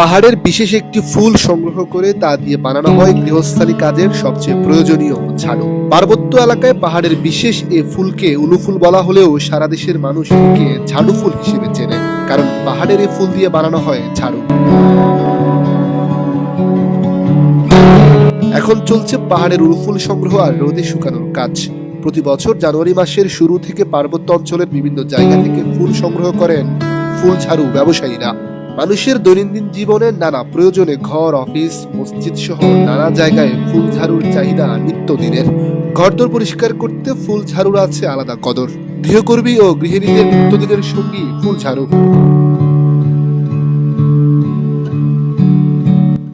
পাহাড়ের বিশেষ একটি ফুল সংগ্রহ করে তা দিয়ে বানানো হয় গৃহস্থালী কাজের সবচেয়ে প্রয়োজনীয় ঝাড়ু। পার্বত্য এলাকায় পাহাড়ের বিশেষ এ ফুলকে উলুফুল বলা হলেও সারা দেশের মানুষ একে ঝাড়ু ফুল হিসেবে চেনে, কারণ পাহাড়ের এই ফুল দিয়ে বানানো হয় ঝাড়ু। এখন চলছে পাহাড়ের উলফুল সংগ্রহ আর রোদে শুকানোর কাজ। প্রতি বছর জানুয়ারি মাসের শুরু থেকে পার্বত্য অঞ্চলের বিভিন্ন জায়গা থেকে ফুল সংগ্রহ করেন ফুল ঝাড়ু ব্যবসায়ীরা। মানুষের দৈনন্দিন জীবনে নানা প্রয়োজনে ঘর, অফিস, মসজিদ সহ নানা জায়গায় ফুল ঝাড়ুর চাহিদা নিত্যদিনের। ঘরদোর পরিষ্কার করতে ফুল ঝাড়ুর আছে আলাদা কদর। গৃহকর্মী ও গৃহিণীদের নিত্যদিনের সঙ্গী ফুল ঝাড়ু।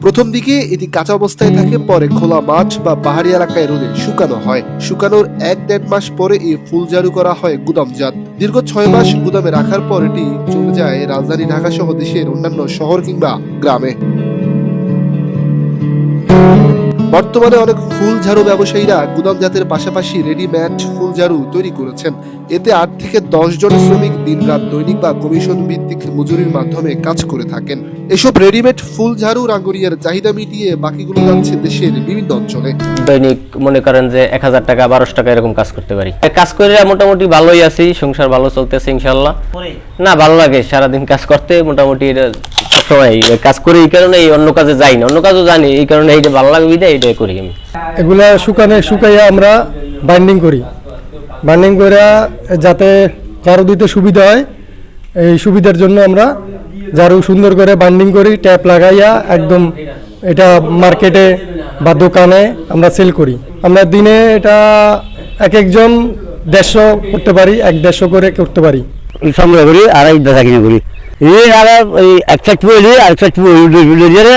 প্রথম দিকে এটি কাঁচা অবস্থায় থাকে, পরে খোলা মাঠ বা পাহাড়ি এলাকায় রোদে শুকানো হয়। শুকানোর এক দেড় মাস পরে এই ফুল ঝাড়ু করা হয় গুদামজাত। দীর্ঘ ছয় মাস গুদামে রাখার পর এটি চলে যায় রাজধানী ঢাকা সহ দেশের অন্যান্য শহর কিংবা গ্রামে। বর্তমানে অনেক ফুল ঝাড়ু ব্যবসায়ীরা গুদামজাতের পাশাপাশি রেডিমেড ফুল ঝাড়ু তৈরি করেছেন। এতে আট থেকে দশ জন শ্রমিক দিনরাত দৈনিক বা কমিশন ভিত্তিক মজুরির মাধ্যমে কাজ করে থাকেন। এসব রেডিমেড ফুল ঝাড়ু রাঙ্গুরিয়ার চাহিদা মিটিয়ে বাকিগুলো যাচ্ছে দেশের বিভিন্ন অঞ্চলে। দৈনিক মনে করেন যে এক হাজার টাকা বারোশো টাকা এরকম কাজ করতে পারি। কাজ করে মোটামুটি ভালোই আছি সংসার ভালো চলতেছে ইনশাল্লাহ না ভালো লাগে সারাদিন কাজ করতে মোটামুটি এটা সবাই কাজ করি এই কারণে এই অন্য কাজে যাই না। অন্য কাজও জানি এই কারণে এইটা ভালো লাগে বিধায় এইটাই করি আমি। এগুলা শুকানে শুকাইয়া আমরা বাইন্ডিং করি। বাইন্ডিং করে যাতে ঝাড়ু দিতে সুবিধা হয় এই সুবিধার জন্য আমরা ঝাড়ু সুন্দর করে বাইন্ডিং করি ট্যাপ লাগাইয়া একদম এটা মার্কেটে বা দোকানে আমরা সেল করি। আমরা দিনে এটা এক একজন দেড়শো করতে পারি এক দেড়শো করে করতে পারি। সংগ্রহ করি বেচা কিনে করি। এই আর এই এক সাইড পুড়ে আর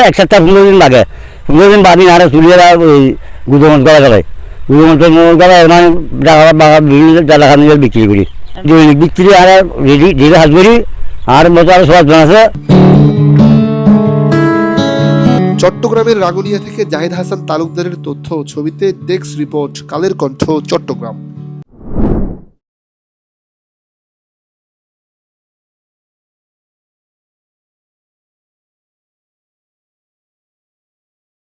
এক সাইডটা পনেরো দিন লাগে। পনেরো দিন বাদিন আর তুলিয়ে ওই গুদমন করা গেলে গুদমন গেলে মানে জায়গা বাগা বিভিন্ন জায়গা নিয়ে বিক্রি করি। দৈনিক বিক্রি আর রেডি রেডি হাত করি আর মতো আর সব আছে। চট্টগ্রামের রাগুনিয়া থেকে জাহিদ হাসান তালুকদারের তথ্য ছবিতে ডেস্ক রিপোর্ট কালের কণ্ঠ চট্টগ্রাম।